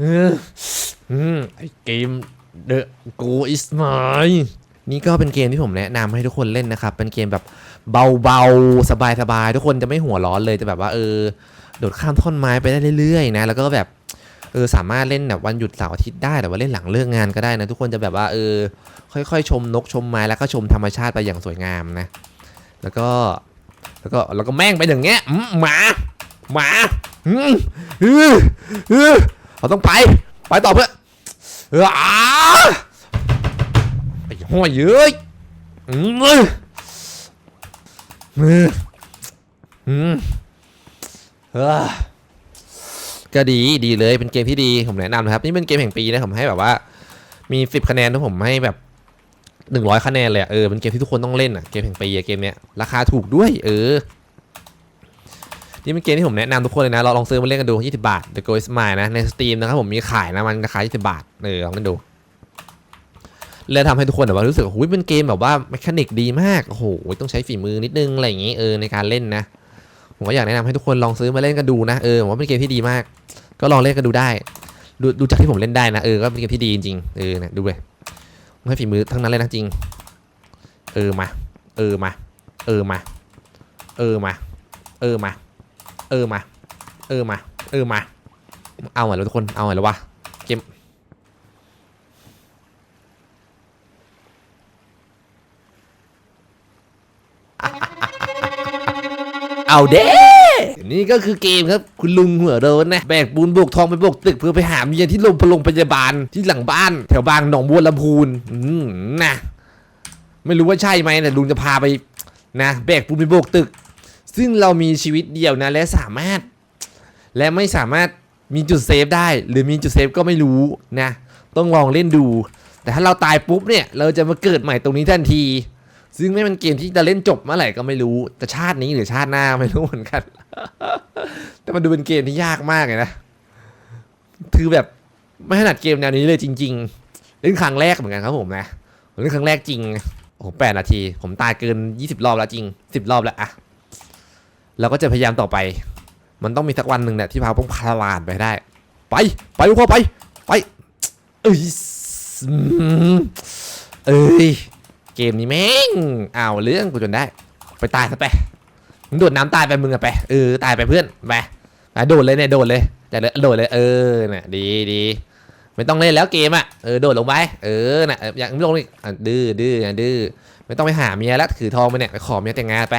เอออืมไอเกม The Go is mine นี่ก็เป็นเกมที่ผมแนะนำให้ทุกคนเล่นนะครับ เป็นเกมแบบเบาๆ สบายๆ ทุกคนจะไม่หัวร้อนเลยจะแบบว่าเออ โดดข้ามท่อนไม้ไปได้เรื่อยๆนะ แล้วก็แบบเออสามารถเล่นแบบวันหยุดเสาร์อาทิตย์ได้แต่ว่าเล่นหลังเลิกงานก็ได้นะ ทุกคนจะแบบว่าเออ ค่อยๆ ชมนกชมไม้แล้วก็ชมธรรมชาติไปอย่างสวยงามนะ แล้วก็แล้วก็แล้วก็แม่งไปอย่างเงี้ยหมาหมาอืมเออ เราต้องไป ไปต่อเพื่อนเอออาไอ้ห้อยเย้ยอืมออเอออืมเออก็ดีดีเลยเป็นเกมที่ดีผมแนะนำนะครับ นี่เป็นเกมแห่งปีนะผมให้แบบว่า มีสิบคะแนนนะผมให้แบบหนึ่งร้อยคะแนนเลยอเออเป็นเกมที่ทุกคนต้องเล่นอะเกมแห่งปีอะเกมเนี้ยราคาถูกด้วย เออ นี่เป็นเกมที่ผมแนะนำทุกคนเลยนะเราลองซื้อมาเล่นกันดู 20 บาท The Go Is Mine นะในสตรีมนะครับผมมีขายนะมันราคา 20 บาทเออลองเล่นดูแล้วทำให้ทุกคนแบบว่ารู้สึกว่าหูยเป็นเกมแบบว่าแมคานิกดีมากโอ้โหต้องใช้ฝีมือนิดนึงอะไรอย่างงี้เออในการเล่นนะผมก็อยากแนะนำให้ทุกคนลองซื้อมาเล่นกันดูนะเออผมว่าเป็นเกมที่ดีมาก ก็ลองเล่นกันดูได้ ดูดูจากที่ผมเล่นได้นะเออก็เป็นเกมที่ดีจริงเออเนี่ยดูเลยให้ฝีมือทั้งนั้นเลยนะจริง เออมา เออมา เออมา เออมา เออมา เออมา เออมา เออมา เอาหน่อยแล้วทุกคน เอาหน่อยแล้ววะ เกม เอาเด้นี่ก็คือเกมครับ คุณลุงหัวโดนนะแบกปูนโบกทองไปโบกตึกเพื่อไปหาเมียที่โรงพยาบาลพยาบาลที่หลังบ้าน แถวบางหนองบัวลำพูนอืมนะไม่รู้ว่าใช่ไหมแต่ลุงจะพาไปนะแบกปูนไปโบกตึก ซึ่งเรามีชีวิตเดียวนะและสามารถ และไม่สามารถมีจุดเซฟได้ หรือมีจุดเซฟก็ไม่รู้นะต้องลองเล่นดู แต่ถ้าเราตายปุ๊บเนี่ย เราจะมาเกิดใหม่ตรงนี้ทันที ซึ่งไม่เป็นเกมที่จะเล่นจบเมื่อไหร่ก็ไม่รู้แต่ชาตินี้หรือชาติหน้าไม่รู้เหมือนกัน แต่มันดูเป็นเกมที่ยากมากเลยนะคือแบบไม่ถนัดเกมแนวนี้เลยจริง ๆ เล่นครั้งแรกเหมือนกันครับผมนะเล่นครั้งแรกจริงโอ้โหแปดนาที ผมตายเกิน20รอบแล้วจริง10รอบแล้วอะ เราก็จะพยายามต่อไป มันต้องมีสักวันหนึ่งเนี่ยที่พาต้องพาลานไปได้ ไป ไปลูกพ่อไป ไป เอ้ยเอ้ย เกมนี้แม่งเอาเรื่องกูจนได้ ไปตายซะไป มึงโดดน้ำตายไปมึงอะไป เออตายไปเพื่อน ไป ไปโดดเลยเนี่ยโดดเลยอย่าเลยโดดเลย เออเนี่ยดีดีไม่ต้องเล่นแล้วเกมอะเออโดดลงไป เออน่ะอย่างไม่ลงอีกอ่ดื้อดื้ออะดื้อ ไม่ต้องไปหาเมียแล้วถือทองไปเนี่ยไปขอเมียแต่งงานไป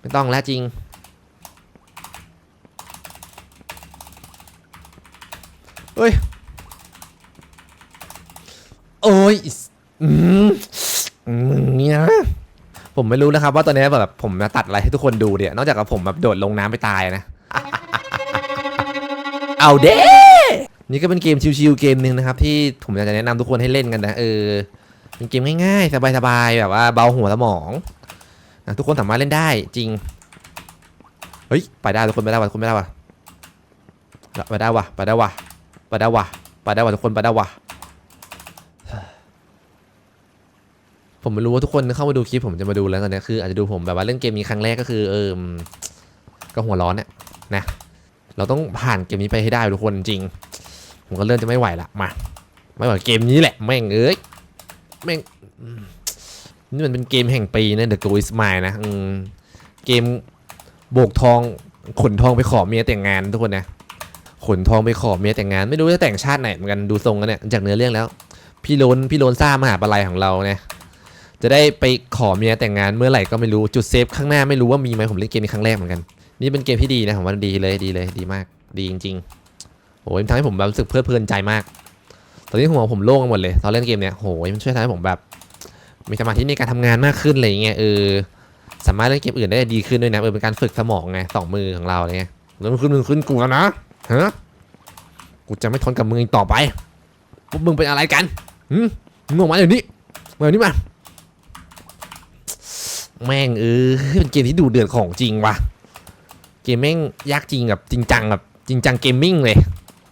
ไม่ต้องแล้วจริง เฮ้ย โอ้ยอืมอืมเนี่ยผมไม่รู้นะครับว่าตอนนี้แบบผมจะตัดอะไรให้ทุกคนดูเนี่ยนอกจากกับผมแบบโดดลงน้ำไปตายนะ เอาเด้นี่ก็เป็นเกมชิวๆเกมหนึ่งนะครับ ที่ผมอยากจะแนะนำทุกคนให้เล่นกันนะเออเป็นเกมง่ายๆ สบายๆแบบว่าเบาหัวสมองนะทุกคนสามารถเล่นได้จริง เฮ้ย ไปได้ทุกคนไปได้ว่ะทุกคนไปได้ว่ะไปได้ว่ะไปได้ว่ะ ไปได้ว่ะไปได้ว่ะทุกคนไปได้ว่ะผมไม่รู้ว่าทุกคนเข้ามาดูคลิปผมจะมาดูแล้วกันนี่ยคืออาจจะดูผมแบบว่าเล่นเกมนี้ครั้งแรกก็คือเออก็หัวร้อนเนี่ยนะ เราต้องผ่านเกมนี้ไปให้ได้ทุกคนจริง ผมก็เริ่มจะไม่ไหวละมาไม่ไหวเกมนี้แหละแม่งเอ้ยแม่งนี่มันเป็นเกมแห่งปีนะ The Go Is Mine นะเกมโบกทองขนทองไปขอเมียแต่งงานทุกคนนะ ขนทองไปขอเมียแต่งงาน ไม่รู้จะแต่งชาติไหนเหมือนกันดูทรงกันเนี่ยจากเนื้อเรื่องแล้ว พี่โลนพี่โลนซ่ามหาปลัยของเราเนี่ยจะได้ไปขอเมียแต่งงานเมื่อไหร่ก็ไม่รู้จุดเซฟข้างหน้าไม่รู้ว่ามีไหมผมเล่นเกมนี้ครั้งแรกเหมือนกัน นี่เป็นเกมที่ดีนะผมว่าดีเลยดีเลยดีมาก ดีจริงๆโอ้ยมันทำให้ผมแบบรู้สึกเพลิดเพลินใจมาก ตอนนี้หัวผมโล่งหมดเลยตอนเล่นเกมเนี้ยโหยมันช่วยทำให้ผมแบบ มีสมาธิในการทำงานมากขึ้นอะไรอย่างเงี้ยเออสามารถเล่นเกมอื่นได้ดีขึ้นด้วยนะเออเป็นการฝึกสมองไงสองมือของเราไรเงี้ยแล้วมันขึ้นมึงขึ้นกูแล้วนะ ฮะกูจะไม่ทนกับมึงอีกต่อไปพวกมึงเป็นอะไรกันหืมมึงออกมาเดี๋ยวนี้มาเดี๋ยวนี้มา แม่งเออเป็นเกมที่ดูเดือดของจริงว่ะ เกมแม่งยากจริงแบบจริงจังแบบจริงจังเกมมิ่งเลย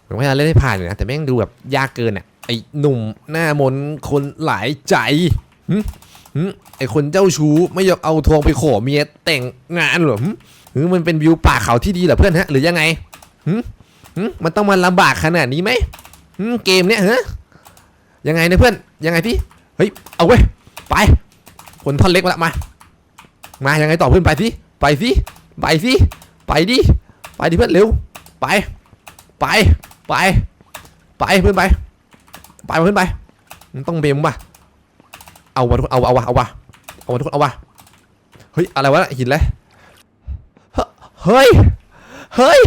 ผมว่าเล่นให้ผ่านเลยนะแต่แม่งดูแบบยากเกินอะไอ้หนุ่มหน้ามนคนหลายใจหึหึไอ้คนเจ้าชู้ไม่ยอมเอาทองไปขอเมียแต่งงานเหรอหึหรือมันเป็นวิวป่าเขาที่ดีเหรอเพื่อนฮะ หรือยังไงหึหึ มันต้องมาลำบากขนาดนี้ไหมเกมเนี้ยฮะยังไงนี่ยเพื่อนยังไงพี่เฮ้ยเอาเว้ยไปคนท่อนเล็กมาละมามายังไงต่อเพื่อนไปสิไปสิไปสิไปดิไปดิเพื่อนเร็วไปไปไปไปเพื่อนไปไปเพื่อนไปมันต้องเบมว่ะเอาวะทุกคนเอาวะเอาวะเอาวะเอาวะทุกคนเอาวะเฮ้ยอะไรวะน่ะหินเลยเฮ้ย เฮ้ย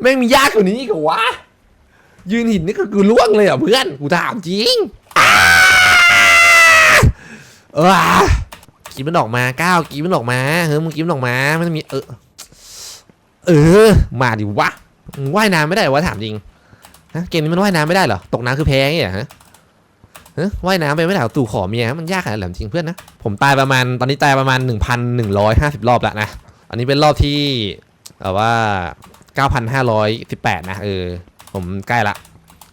แม่งมียากกว่านี้อีกวะ ยืนหินนี่ก็คือล่วงเลยอะเพื่อน กูถามจริงอ้าเออกีมันออกมาก้าวกีมันออกมา เฮ้ยมึงกีมันออกมามันมีเออ เออ มาดิวะ ว่ายน้ำไม่ได้วะถามจริงฮะเกมนี้มันว่ายน้ำไม่ได้เหรอ ตกน้ำคือแพ้ไงเหรอฮะฮะว่ายน้ำไปไม่ได้หรอตู่ขอเมียมันยากขนาดนั้นจริงเพื่อนนะ ผมตายประมาณตอนนี้ตายประมาณ 1,150 รอบแล้วนะ อันนี้เป็นรอบที่ แบบว่า 9,518 นะเออ ผมใกล้ละ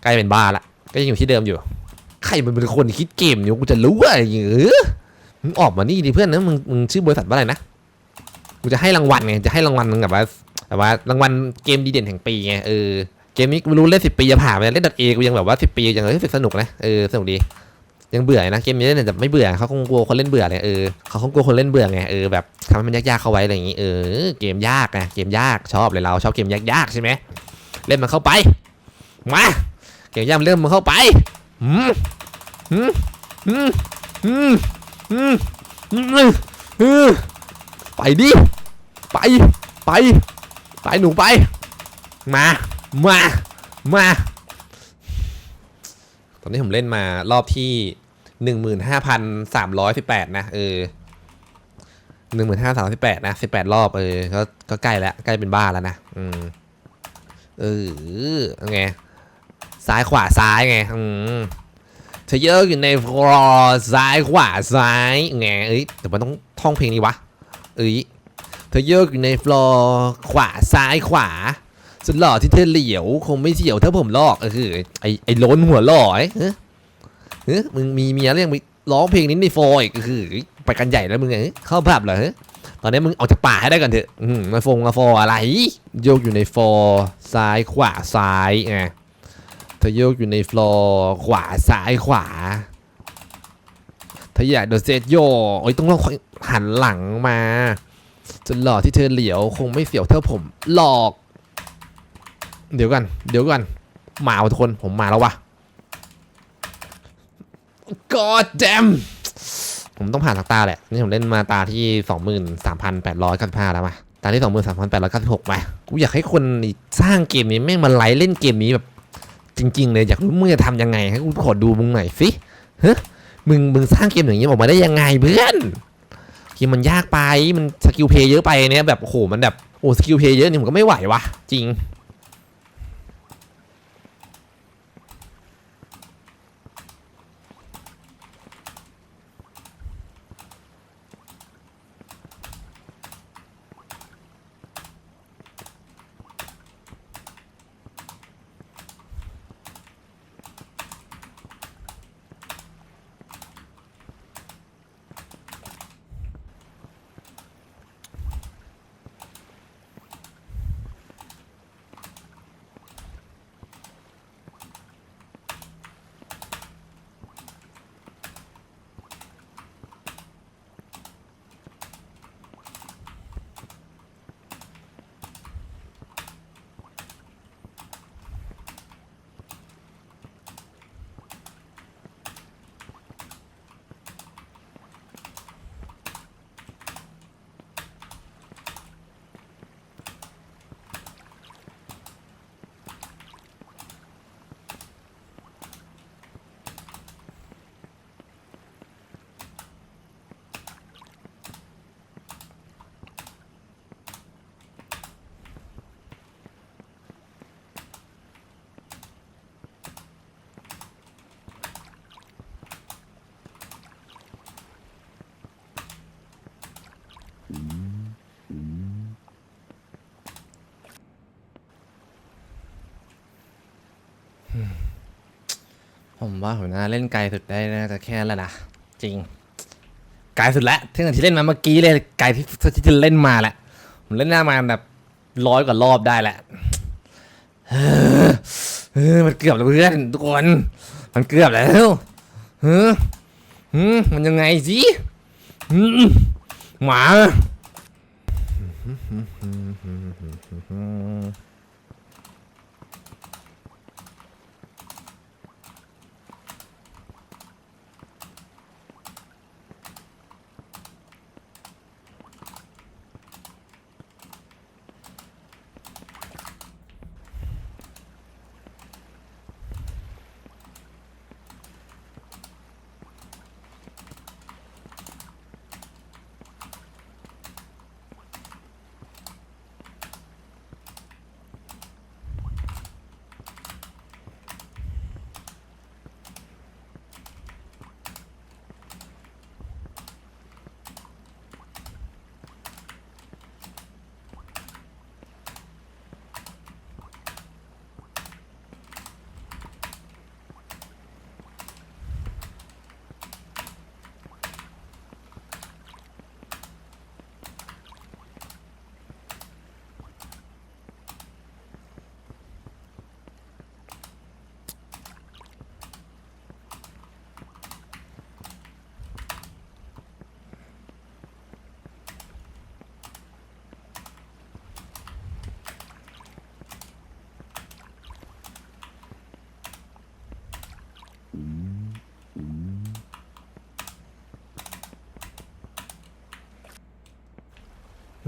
ใกล้เป็นบ้าละ ก็ยังอยู่ที่เดิมอยู่ ใครมันเป็นคนคิดเกมเนี่ยกูจะรู้อะไรอย่างเงี้ยมึงออกมานี่ดิเพื่อนนะมึงมึงชื่อบริษัทว่าอะไรนะ กูจะให้รางวัลไง จะให้รางวัลมึงแบบว่าแบบว่ารางวัลเกมดีเด่นแห่งปีไงเออ เกมนี้กูไม่รู้เล่นสิปีจะผ่านไปเล่นดอทเอกูยังแบบว่าสิปียังเฮ้ยสนุกนะ เออ สนุกดี ยังเบื่อนะเกมนี้เล่นแต่ไม่เบื่อเขาคงกลัวคนเล่นเบื่อเลยเออเขาคงกลัวคนเล่นเบื่อไงเออแบบทำให้มันยากๆเข้าไว้อะไรอย่างงี้เออเกมยากไงเกมยากชอบเลยเราชอบเกมยากๆใช่ไหมเล่นมันเข้าไปมาเกี่ยวย่ำเริ่มมันเข้าไปหืมหืมหืมหืมหืมหืมหืมไปดิไปไปไปหนูไป มามามา ตอนนี้ผมเล่นมารอบที่หนึ่งหมื่นห้าพันสามร้อยสิบแปดนะ เออหนึ่งหมื่นห้าสามสิบแปดนะสิบแปดรอบเออ ก็ก็ใกล้แล้วใกล้เป็นบ้าแล้วนะ อืม เออไง ซ้ายขวาซ้ายไง อืมเธอเยอะอยู่ในฟลอร์ซ้ายขวาซ้ายไง เอ้ยแต่มันต้องท่องเพลงนี้วะ เอ้ยเธอเยอะอยู่ในฟลอร์ขวาซ้ายขวา สุดหล่อที่เธอเหลียว คงไม่เฉียวถ้าผมลอกเออคือไอไอล้นหัวหล่อไอ้เฮ้ยเฮ้ยมึงมีเมียเรียกมึงร้องเพลงนี้ในโฟอร์อีกก็คือไปกันใหญ่แล้วมึงไงเข้าภาพเหรอเฮ้ยตอนนี้มึงออกจากป่าให้ได้ก่อนเถอะอืมมาฟงมาฟออะไร โยกอยู่ในฟอร์ซ้ายขวาซ้ายไงเธอโยกอยู่ในฟลอร์ขวาซ้ายขวาเธออยากโดนเซตโยโอ้ยต้องลองหันหลังมาจนหล่อที่เธอเหลียวคงไม่เสียวเท่าผมหลอก เดี๋ยวกันเดี๋ยวกันมาทุกคนผมมาแล้ววะ God damn ผมต้องผ่านสักตาแหละ นี่ผมเล่นมาตาที่ 23,895 แล้วมาตาที่ 23,896มากูอยากให้คนสร้างเกมนี้แม่งมาไลฟ์เล่นเกมนี้แบบ จริง ๆ เลย อยากรู้มึงจะทำยังไงให้กูขอดูมึงหน่อยสิเฮ้มึงมึงสร้างเกมอย่างนี้ออกมาได้ยังไงเพื่อนเกมมันยากไปมันสกิลเพย์เยอะไปเนี่ยแบบโอ้โหมันแบบโอ้สกิลเพย์เยอะนี่ผมก็ไม่ไหววะจริง ผมว่าผมน่าเล่นไกลสุดได้น่าจะแค่นั้นแหละนะจริง ไกลสุดแล้วที่ที่เล่นมาเมื่อกี้เลยไกลที่ที่เล่นมาแหละผมเล่นหน้ามาแบบร้อยกว่ารอบได้แหละเออเอออมันเกือบแล้วเพื่อนทุกคนมันเกือบแล้วเฮ้มันยังไงสิหมา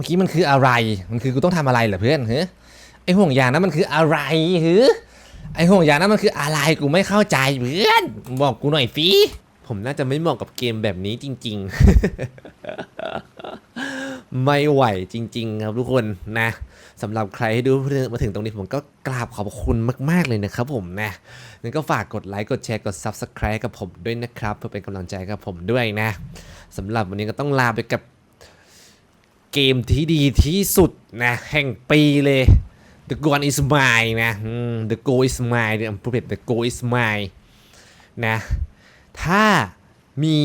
มื่อกี้มันคืออะไร มันคือกูต้องทำอะไรเหรอเพื่อนเฮ้ยไอห่วงยางนั้นมันคืออะไรเฮ้ยไอห่วงยางนั้นมันคืออะไรกูไม่เข้าใจเพื่อน บอกกูหน่อยฟีผมน่าจะไม่เหมาะกับเกมแบบนี้จริง ๆ ไม่ไหวจริง ๆ ครับทุกคนนะสำหรับใครที่ดูมาถึงตรงนี้ผมก็กราบขอบคุณมากๆเลยนะครับผมนะงั้นก็ฝากกดไลค์กดแชร์กด Subscribe กับผมด้วยนะครับ เพื่อเป็นกำลังใจกับผมด้วยนะสำหรับวันนี้ก็ต้องลาไปกับ เกมที่ดีที่สุดนะแห่งปีเลย The Goal is mine นะ The Go is mine เนี่ยผู้ผิด The Go is mine นะถ้ามี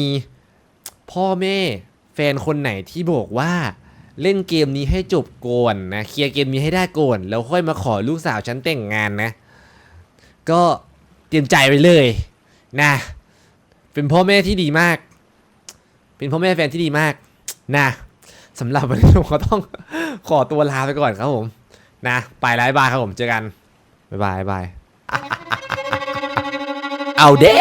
พ่อแม่แฟนคนไหนที่บอกว่าเล่นเกมนี้ให้จบก่อนนะเคลียร์เกมนี้ให้ได้ก่อนแล้วค่อยมาขอลูกสาวฉันแต่งงานนะ ก็เตรียมใจไปเลยนะเป็นพ่อแม่ที่ดีมาก เป็นพ่อแม่แฟนที่ดีมากนะ สำหรับวันนี้ผมก็ต้องขอตัวลาไปก่อนครับผม นะ ไปไลฟ์บายบายครับผมเจอกัน บ๊ายบายบ๊ายบายเอาเด้